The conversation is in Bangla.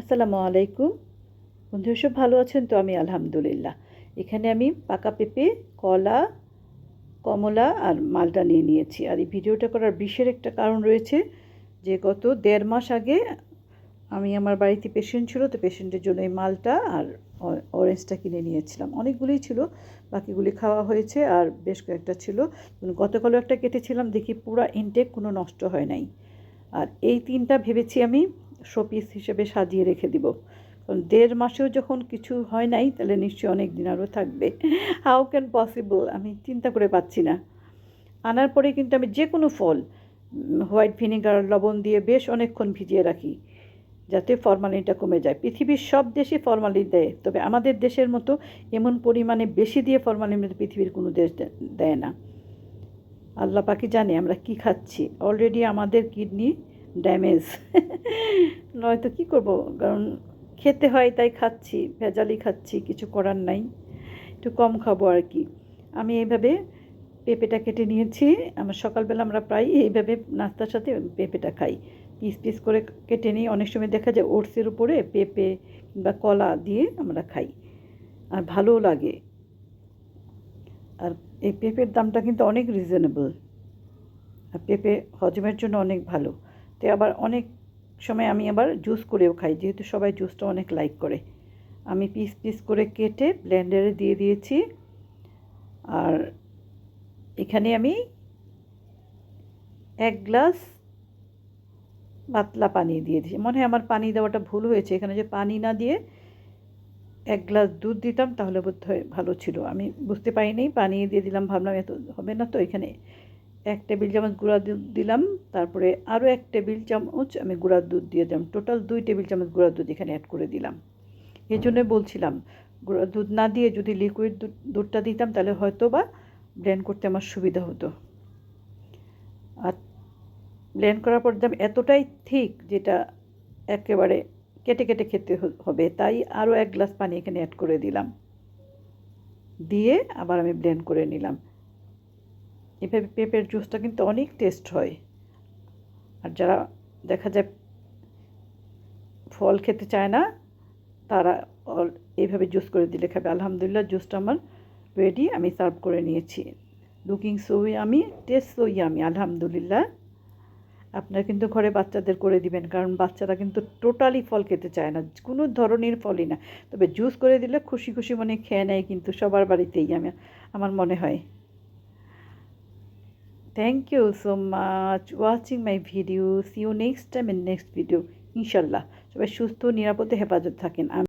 আসসালামু আলাইকুম। বন্ধুরা, সব ভালো আছেন? তো আমি আলহামদুলিল্লাহ। এখানে আমি পাকা পেঁপে, কলা, কমলা আর মালটা নিয়ে নিয়েছি। আর এই ভিডিওটা করার বিশেষ একটা কারণ রয়েছে যে, গত দেড় মাস আগে আমি আমার বাড়িতে পেশেন্ট ছিল, তো পেশেন্টের জন্য এই মালটা আর অরেঞ্জটা কিনে নিয়েছিলাম। অনেকগুলোই ছিল, বাকিগুলি খাওয়া হয়েছে আর বেশ কয়েকটা ছিল। গতকালও একটা কেটেছিলাম, দেখি পুরা ইনটেক কোনো নষ্ট হয় নাই। আর এই তিনটা ভেবেছি আমি শোপিস হিসেবে সাজিয়ে রেখে দিব। কারণ দেড় মাসেও যখন কিছু হয় নাই, তাহলে নিশ্চয়ই অনেক দিন আরও থাকবে। হাউ ক্যান পসিবল আমি চিন্তা করে পাচ্ছি না। আনার পরে কিন্তু আমি যে কোনো ফল, হোয়াইট ভিনেগার, লবণ দিয়ে বেশ অনেকক্ষণ ভিজিয়ে রাখি, যাতে ফরমালিনটা কমে যায়। পৃথিবীর সব দেশে ফরমালিন দেয়, তবে আমাদের দেশের মতো এমন পরিমাণে বেশি দিয়ে ফরমালিন পৃথিবীর কোনো দেশ দেয় না। আল্লাহ পাকি জানে আমরা কি খাচ্ছি? অলরেডি আমাদের কিডনি ড্যামেজ নয়তো কি করব? কারণ খেতে হয়, তাই খাচ্ছি ভেজালি খাচ্ছি, কিছু করার নাই। একটু কম খাব আর কি। আমি এইভাবে পেঁপেটা কেটে নিয়েছি। আমার সকালবেলা আমরা প্রায় এইভাবে নাস্তার সাথে পেঁপেটা খাই। পিস পিস করে কেটে নিই। অনেক সময় দেখা যায় ওটসের উপরে পেঁপে কিংবা কলা দিয়ে আমরা খাই। আর ভালোও লাগে। আর এই পেঁপের দামটা কিন্তু অনেক রিজনেবল আর পেঁপে হজমের জন্য অনেক ভালো। তো আবার অনেক সময় আমি আবার জুস করেও খাই, যেহেতু সবাই জুসটা অনেক লাইক করে। আমি পিস পিস করে কেটে ব্লেন্ডারে দিয়ে দিয়েছি। আর এখানে আমি এক গ্লাস পাতলা পানি দিয়ে দিয়েছি। মনে হয় আমার পানি দেওয়াটা ভুল হয়েছে, এখানে যে পানি না দিয়ে এক গ্লাস দুধ দিতাম, তাহলে বোধ হয় ভালো ছিল। আমি বুঝতে পারিনি, পানি দিয়ে দিলাম, ভাবলাম এত হবে না তো, এখানে এক টেবিল চামচ গুঁড়া দুধ দিলাম, তারপরে আরও এক টেবিল চামচ আমি গুঁড়ার দুধ দিয়ে দিলাম। টোটাল দুই টেবিল চামচ গুঁড়ার দুধ এখানে অ্যাড করে দিলাম। এই জন্য বলছিলাম, গুঁড়া দুধ না দিয়ে যদি লিকুইড দুধ, দুধটা দিতাম তাহলে হয়তো বা ব্লেন্ড করতে আমার সুবিধা হতো। আর ব্লেন্ড করার পর দাম এতটাই ঠিক যেটা একেবারে কেটে কেটে খেতে হবে, তাই আরও এক গ্লাস পানি এখানে অ্যাড করে দিলাম। দিয়ে আবার আমি ব্লেন্ড করে নিলাম। এভাবে পেঁপের জুসটা কিন্তু অনেক টেস্ট হয়। আর যারা দেখা যায় ফল খেতে চায় না, তারা এইভাবে জুস করে দিলে খাবে। আলহামদুলিল্লাহ জুসটা আমার রেডি আমি সার্ভ করে নিয়েছি। লুকিং সো আমি টেস্ট সো আমি, আলহামদুলিল্লাহ। আপনারা কিন্তু ঘরে বাচ্চাদের করে দিবেন, কারণ বাচ্চারা কিন্তু টোটালি ফল খেতে চায় না, কোনো ধরনের ফলই না। তবে জুস করে দিলে খুশি খুশি মনে খেয়ে নেয় কিন্তু সবার বাড়িতেই, আমি, আমার মনে হয়। Thank you so much watching my video see next time in next video ইনশাল্লাহ সবাই সুস্থ, নিরাপদে, হেফাজত থাকেন. আমি